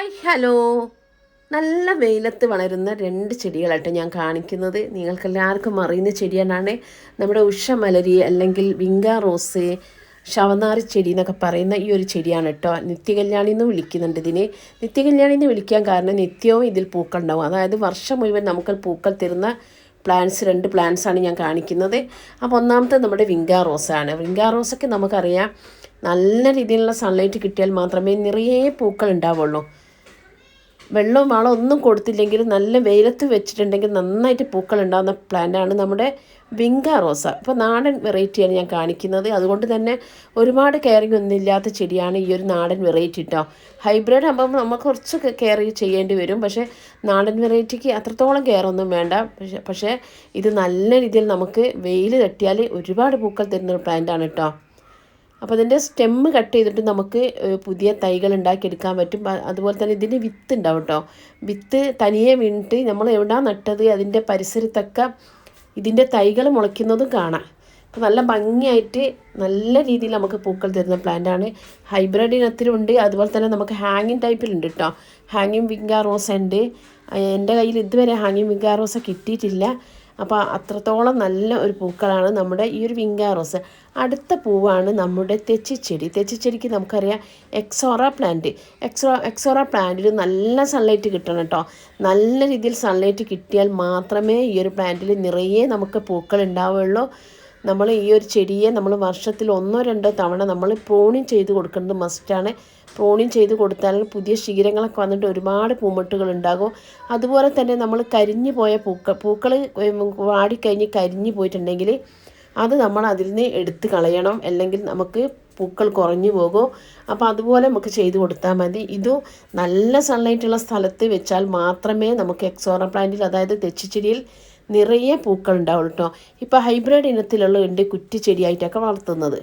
Hi hello. നല്ല വെയിലത്ത് വളരുന്ന രണ്ട് ചെടികളായിട്ട് ഞാൻ കാണിക്കുന്നത്. നിങ്ങൾക്കെല്ലാവർക്കും അറിയുന്ന ചെടിയാണ് നമ്മുടെ ഉഷമലരി അല്ലെങ്കിൽ വിങ്ക റോസ് ശവനാറി ചെടി എന്നൊക്കെ പറയുന്ന ഈ ഒരു ചെടിയാണ് കേട്ടോ നിത്യകല്യാണി എന്ന് വിളിക്കുന്നുണ്ട് ഇതിനെ. നിത്യകല്യാണി എന്ന് വിളിക്കാൻ കാരണം നിത്യവും ഇതിൽ പൂക്കൾ ഉണ്ടാവും. അതായത് വർഷം മുഴുവൻ നമുക്ക് പൂക്കൾ തരുന്ന പ്ലാന്റ്സ് രണ്ട് പ്ലാന്റ്സ് ആണ് ഞാൻ കാണിക്കുന്നത്. അപ്പോൾ ഒന്നാമത്തെ നമ്മുടെ വിങ്ക റോസാണ് വിങ്ക റോസൊക്കെ നമുക്കറിയാം നല്ല രീതിയിലുള്ള സൺലൈറ്റ് കിട്ടിയാൽ മാത്രമേ നിറയെ പൂക്കൾ ഉണ്ടാവുള്ളൂ. വെള്ളവും വളവും ഒന്നും കൊടുത്തില്ലെങ്കിൽ നല്ല വെയിലത്ത് വെച്ചിട്ടുണ്ടെങ്കിൽ നന്നായിട്ട് പൂക്കൾ ഉണ്ടാകുന്ന പ്ലാന്റാണ് നമ്മുടെ വിങ്ക റോസ. ഇപ്പോൾ നാടൻ വെറൈറ്റിയാണ് ഞാൻ കാണിക്കുന്നത്. അതുകൊണ്ട് തന്നെ ഒരുപാട് കെയറിങ് ഒന്നും ഇല്ലാത്ത ചെടിയാണ് ഈ ഒരു നാടൻ വെറൈറ്റി കേട്ടോ ഹൈബ്രിഡ് ആകുമ്പോൾ നമുക്ക് കുറച്ച് കെയർ ചെയ്യേണ്ടി വരും. പക്ഷേ നാടൻ വെറൈറ്റിക്ക് അത്രത്തോളം കെയർ ഒന്നും വേണ്ട. പക്ഷേ പക്ഷേ ഇത് നല്ല രീതിയിൽ നമുക്ക് വെയിൽ തട്ടിയാൽ ഒരുപാട് പൂക്കൾ തരുന്ന ഒരു പ്ലാന്റാണ് കേട്ടോ അപ്പോൾ അതിന്റെ സ്റ്റെമ്മ് കട്ട് ചെയ്തിട്ട് നമുക്ക് പുതിയ തൈകൾ ഉണ്ടാക്കിയെടുക്കാൻ പറ്റും. അതുപോലെ തന്നെ ഇതിന് വിത്ത് ഉണ്ടാവും കേട്ടോ വിത്ത് തനിയെ വീണിട്ട് നമ്മൾ എവിടാ നട്ടത് അതിന്റെ പരിസരത്തൊക്കെ ഇതിന്റെ തൈകൾ മുളയ്ക്കുന്നതും കാണാം. അപ്പോൾ നല്ല ഭംഗിയായിട്ട് നല്ല രീതിയിൽ നമുക്ക് പൂക്കൾ തരുന്ന പ്ലാന്റാണ് ഹൈബ്രിഡ് ഇനത്തിലുണ്ട് അതുപോലെ തന്നെ നമുക്ക് ഹാങ്ങിങ് ടൈപ്പിലുണ്ട് കേട്ടോ ഹാങ്ങിങ് വിങ്കാ റോസ് ഉണ്ട്. എന്റെ കയ്യിൽ ഇതുവരെ ഹാങ്ങിങ് വിങ്കാ റോസ് കിട്ടിയിട്ടില്ല. അപ്പോൾ അത്രത്തോളം നല്ല ഒരു പൂക്കളാണ് നമ്മുടെ ഈ ഒരു വിങ്ക റോസ് അടുത്ത പൂവാണ് നമ്മുടെ തെച്ചിച്ചെടി. തെച്ചിച്ചെടിക്ക് നമുക്കറിയാം എക്സോറ പ്ലാന്റ്. എക്സോ എക്സോറ പ്ലാന്റിൽ നല്ല സൺലൈറ്റ് കിട്ടണം കേട്ടോ നല്ല രീതിയിൽ സൺലൈറ്റ് കിട്ടിയാൽ മാത്രമേ ഈ ഒരു പ്ലാന്റിൽ നിറയെ നമുക്ക് പൂക്കൾ ഉണ്ടാവുകയുള്ളൂ നമ്മൾ ഈ ഒരു ചെടിയെ നമ്മൾ വർഷത്തിൽ ഒന്നോ രണ്ടോ തവണ നമ്മൾ പ്രോണിങ് ചെയ്ത് കൊടുക്കേണ്ടത് മസ്റ്റാണ് പ്രോണിങ് ചെയ്ത് കൊടുത്താൽ പുതിയ ശീലങ്ങളൊക്കെ വന്നിട്ട് ഒരുപാട് പൂമൊട്ടുകൾ ഉണ്ടാകും. അതുപോലെ തന്നെ നമ്മൾ കരിഞ്ഞു പോയ പൂക്കൾ പൂക്കൾ വാടിക്കഴിഞ്ഞ് കരിഞ്ഞു പോയിട്ടുണ്ടെങ്കിൽ അത് നമ്മൾ അതിൽ നിന്ന് എടുത്ത് കളയണം. അല്ലെങ്കിൽ നമുക്ക് പൂക്കൾ കുറഞ്ഞു പോകും. അപ്പോൾ അതുപോലെ നമുക്ക് ചെയ്തു കൊടുത്താൽ മതി. ഇതും നല്ല സൺലൈറ്റുള്ള സ്ഥലത്ത് വെച്ചാൽ മാത്രമേ നമുക്ക് എക്സോറ പ്ലാന്റിൽ അതായത് തെച്ചിച്ചെടിയിൽ നിറയെ പൂക്കൾ ഉണ്ടാവുള്ളൂ കേട്ടോ ഇപ്പോൾ ഹൈബ്രിഡ് ഇനത്തിലുള്ള ഉണ്ട് കുറ്റിച്ചെടിയായിട്ടൊക്കെ വളർത്തുന്നത്.